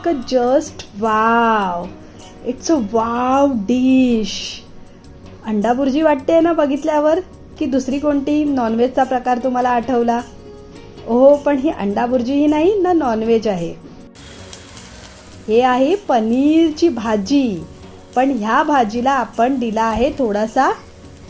like a just wow it's a wow dish anda bhurji वाटते ना बघितल्यावर की दुसरी कोणती नॉनव्हेजचा प्रकार तुम्हाला आठवला? हो पण ही अंडा बुर्जी ही नाही ना नॉनव्हेज आहे. हे आहे पनीरची भाजी. पण ह्या भाजीला आपण दिला आहे थोडासा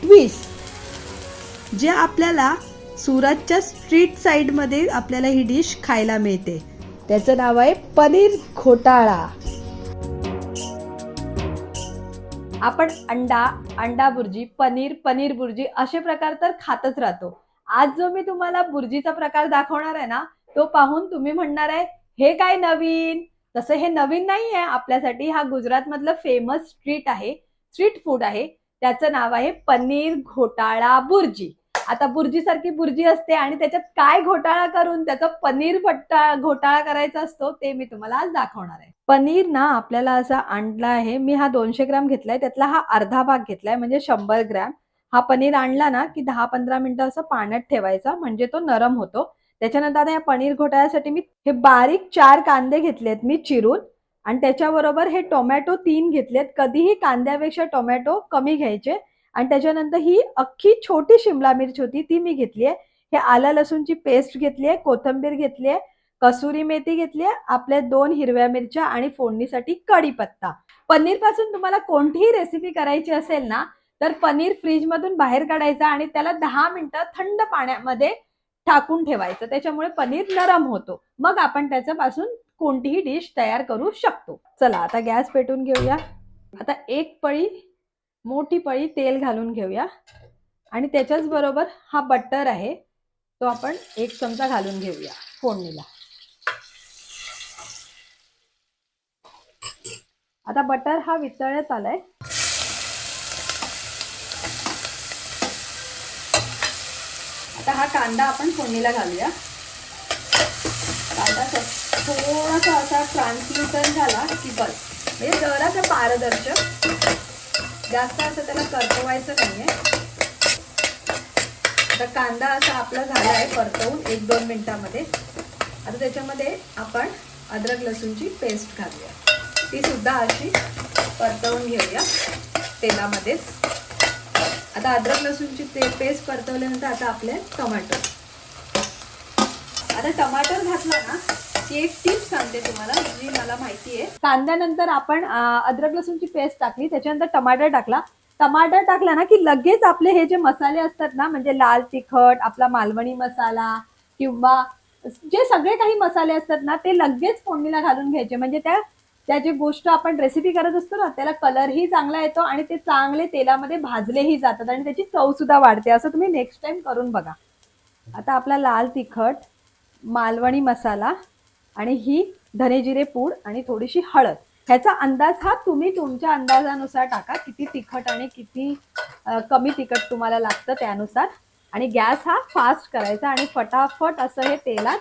ट्विस्ट जे आपल्याला सुरतच्या स्ट्रीट साईडमध्ये आपल्याला ही डिश खायला मिळते. त्याचं नाव आहे पनीर घोटाळा. आपण अंडा अंडा बुर्जी पनीर पनीर बुर्जी असे प्रकार तर खातच राहतो. आज जो मी तुम्हाला बुर्जीचा प्रकार दाखवणार आहे ना तो पाहून तुम्ही म्हणणार आहे हे काय नवीन? तसं हे नवीन नाही आहे आपल्यासाठी. हा गुजरात मधलं फेमस स्ट्रीट आहे स्ट्रीट फूड आहे. त्याचं नाव आहे पनीर घोटाळा बुर्जी. आता बुर्जी सारखी बुर्जी असते आणि त्याच्यात काय घोटाळा करून त्याचा पनीर भट्टा घोटाळा करायचा असतो ते मी तुम्हाला आज दाखवणार आहे. पनीर ना आपल्याला असा आणला आहे मी हा दोनशे ग्राम घेतलाय त्यातला हा अर्धा भाग घेतलाय म्हणजे शंभर ग्रॅम. हा पनीर आणला ना की दहा पंधरा मिनिटं असं पाण्यात ठेवायचा म्हणजे तो नरम होतो. त्याच्यानंतर आता या पनीर घोटाळ्यासाठी मी हे बारीक चार कांदे घेतलेत मी चिरून. आणि त्याच्याबरोबर हे टोमॅटो तीन घेतलेत कधीही कांद्यापेक्षा टोमॅटो कमी घ्यायचे. आणि त्याच्यानंतर ही अख्खी छोटी शिमला मिरची होती ती मी घेतली आहे. हे आलं लसूणची पेस्ट घेतली आहे कोथिंबीर घेतली आहे कसुरी मेथी घेतली आहे आपल्या दोन हिरव्या मिरच्या आणि फोडणीसाठी कढीपत्ता. पनीरपासून तुम्हाला कोणतीही रेसिपी करायची असेल ना तर पनीर फ्रीज मधून बाहेर काढायचं आणि त्याला दहा मिनिटं थंड पाण्यामध्ये टाकून ठेवायचं. त्याच्यामुळे पनीर नरम होतो. मग आपण त्याच्यापासून कोणतीही डिश तयार करू शकतो. चला आता गॅस पेटून घेऊया. आता एक पळी मोठी पळी तेल घालून घेऊया. आणि त्याच्याच बरोबर हा बटर आहे तो आपण एक चमचा घालून घेऊया फोडणीला. आता बटर हा वितळत आलाय. आता हा कांदा आपण फोडणीला घालूया. कांदा थोडासा असा ट्रान्सल्युटन झाला की बस. म्हणजे जरासा पारदर्शक. जास्त असं त्याला परतवायचं नाहीये. आता कांदा असा आपला झाला आहे परतवून एक दोन मिनिटामध्ये. आता त्याच्यामध्ये आपण अद्रक लसूणची पेस्ट घालूया. ती सुद्धा अशी परतवून घेऊया तेलामध्येच. आता अद्रक लसूणची ते पेस्ट परतवल्यानंतर आता आपले टमाटर. आता टमाटर घातला ना ती एक टिप सांगते तुम्हाला जी मला माहिती आहे. कांद्यानंतर आपण अद्रक लसूणची पेस्ट टाकली त्याच्यानंतर टमाटर टाकला. टमाटर टाकला ना की लगेच आपले हे जे मसाले असतात ना म्हणजे लाल तिखट आपला मालवणी मसाला किंवा जे सगळे काही मसाले असतात ना ते लगेच फोडणीला घालून घ्यायचे. म्हणजे त्या त्या जे गोष्ट आपण रेसिपी करत असतो ना त्याला कलरही चांगला येतो आणि ते चांगले तेलामध्ये भाजलेही जातात आणि त्याची चव सुद्धा वाढते. असं तुम्ही नेक्स्ट टाइम करून बघा. आता आपला लाल तिखट मालवणी मसाला आणि ही धनेजिरे पूड आणि थोडीशी हळद. ह्याचा अंदाज हा तुम्ही तुमच्या अंदाजानुसार टाका. किती तिखट आणि किती कमी तिखट तुम्हाला लागतं त्यानुसार. आणि गॅस हा फास्ट करायचा आणि फटाफट असं हे तेलात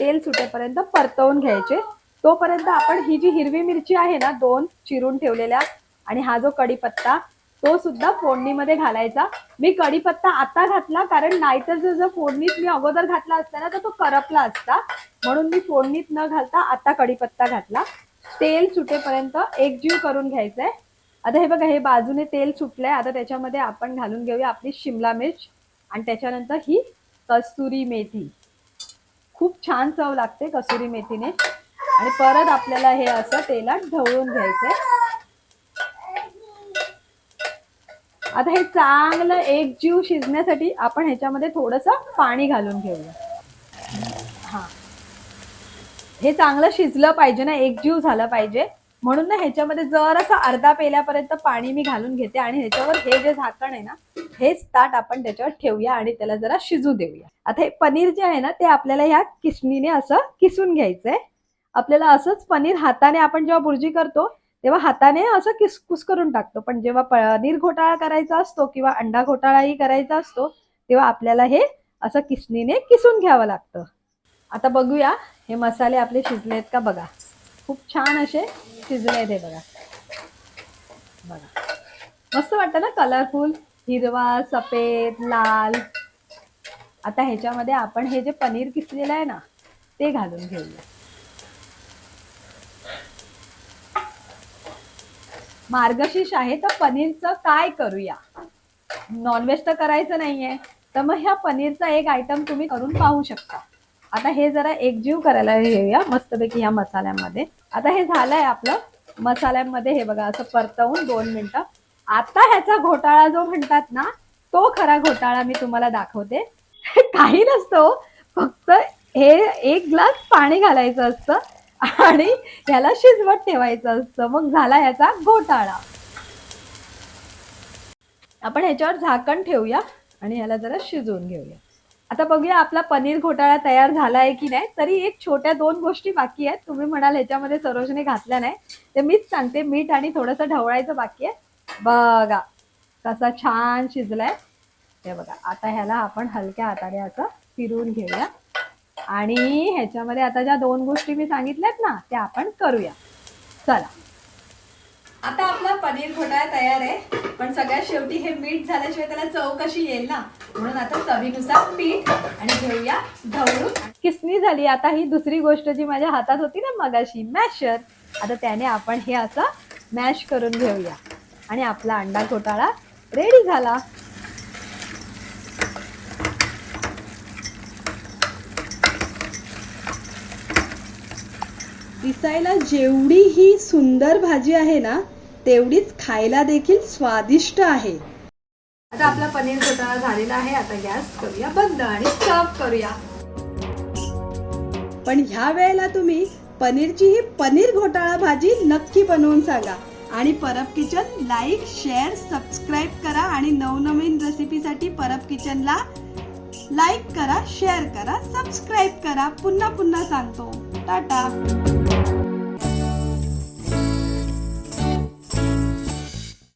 तेल सुटेपर्यंत परतवून घ्यायचे. तोपर्यंत आपण ही जी हिरवी मिरची आहे ना दोन चिरून ठेवलेल्या आणि हा जो कढीपत्ता तो सुद्धा फोडणीमध्ये घालायचा. मी कढीपत्ता आता घातला कारण नाहीतर जर जर फोडणीत मी अगोदर घातला असता ना तर तो करपला असता. म्हणून मी फोडणीत न घालता आता कढीपत्ता घातला. तेल सुटेपर्यंत एकजीव करून घ्यायचंय. आता हे बघा हे बाजूने तेल सुटलंय. आता त्याच्यामध्ये आपण घालून घेऊया आपली शिमला मिर्च आणि त्याच्यानंतर ही कस्तुरी मेथी. खूप छान चव लागते कसुरी मेथीने. आणि परत आपल्याला हे असं तेलात ढवळून घ्यायचंय. आता हे चांगलं एक जीव शिजण्यासाठी आपण ह्याच्यामध्ये थोडस पाणी घालून घेऊया. हा. हे चांगलं शिजलं पाहिजे ना एक जीव झालं पाहिजे. म्हणून ना ह्याच्यामध्ये जर असं अर्धा पेल्यापर्यंत पाणी मी घालून घेते आणि ह्याच्यावर हे जे झाकण आहे ना हेच ताट आपण त्याच्यावर ठेवूया आणि त्याला जरा शिजू देऊया. आता हे पनीर जे आहे ना ते आपल्याला ह्या किसणीने असं किसून घ्यायचंय. आपल्याला असंच पनीर हाताने आपण जेव्हा बुर्जी करतो तेव्हा हाताने असं किसकुस करून टाकतो. पण जेव्हा पनीर घोटाळा करायचा असतो किंवा अंडा घोटाळाही करायचा असतो तेव्हा आपल्याला हे असं किसणीने किसून घ्यावं लागतं. आता बघूया हे मसाले आपले शिजलेत का बघा. खूप छान असे शिजले आहेत हे बघा. बघा. मस्त वाटतं ना कलरफुल हिरवा सफेद लाल. आता ह्याच्यामध्ये आपण हे जे पनीर किसलेलं आहे ना ते घालून घेऊया. मार्गशीर्ष आहे तर पनीरचं काय करूया? नॉनव्हेज तर करायचं नाहीये तर मग ह्या पनीरचा एक आयटम तुम्ही करून पाहू शकता. आता हे जरा एकजीव करायला घेऊया मस्तपैकी ह्या मसाल्यामध्ये. आता हे झालंय आपलं मसाल्यामध्ये हे बघा असं परतवून दोन मिनिटं. आता ह्याचा घोटाळा जो म्हणतात ना तो खरा घोटाळा मी तुम्हाला दाखवते. काही नसतो हो. फक्त हे एक ग्लास पाणी घालायचं असतं. आणि ह्याला शिजवत ठेवायचं असतं. मग झाला ह्याचा घोटाळा. आपण ह्याच्यावर झाकण ठेवूया आणि ह्याला जरा शिजवून घेऊया. आता बघूया आपला पनीर घोटाळा तयार झाला आहे की नाही. तरी एक छोट्या दोन गोष्टी बाकी आहेत. तुम्ही म्हणाल ह्याच्यामध्ये सरोजने घातल्या नाही. ते मीच सांगते. मीठ आणि थोडंसं ढवळायचं बाकी आहे. बघा कसा छान शिजलाय. हे बघा. आता ह्याला आपण हलक्या हाताने असं फिरवून घेऊया. आणि ह्याच्यामध्ये आता ज्या दोन गोष्टी मी सांगितल्यात ना त्या आपण करूया. चला. आता आपला पनीर घोटाळा तयार आहे पण सगळ्यात शेवटी हे मीठ झाल्याशिवाय त्याला चव कशी येईल ना? म्हणून आता चवीनुसार मीठ आणि घेऊया ढवळून. किसणी झाली. आता ही दुसरी गोष्ट जी माझ्या हातात होती ना मगाशी मॅशर. आता त्याने आपण हे असं मॅश करून घेऊया. आणि आपला अंडा घोटाळा रेडी झाला. दिसायला जेवढी ही सुंदर भाजी आहे ना तेवढीच खायला देखील स्वादिष्ट आहे. आता आपला पनीर घोटाळा झालेला आहे. आता गॅस करूया बंद आणि सर्व करूया. पण ह्या वेळेला तुम्ही पनीरची ही पनीर घोटाळा भाजी नक्की बनवून सांगा. आणि Parab kitchen like share subscribe करा आणि नवनवीन रेसिपीसाठी परब किचनला लाईक करा शेअर करा सबस्क्राईब करा. पुन्हा पुन्हा सांगतो. টাটা।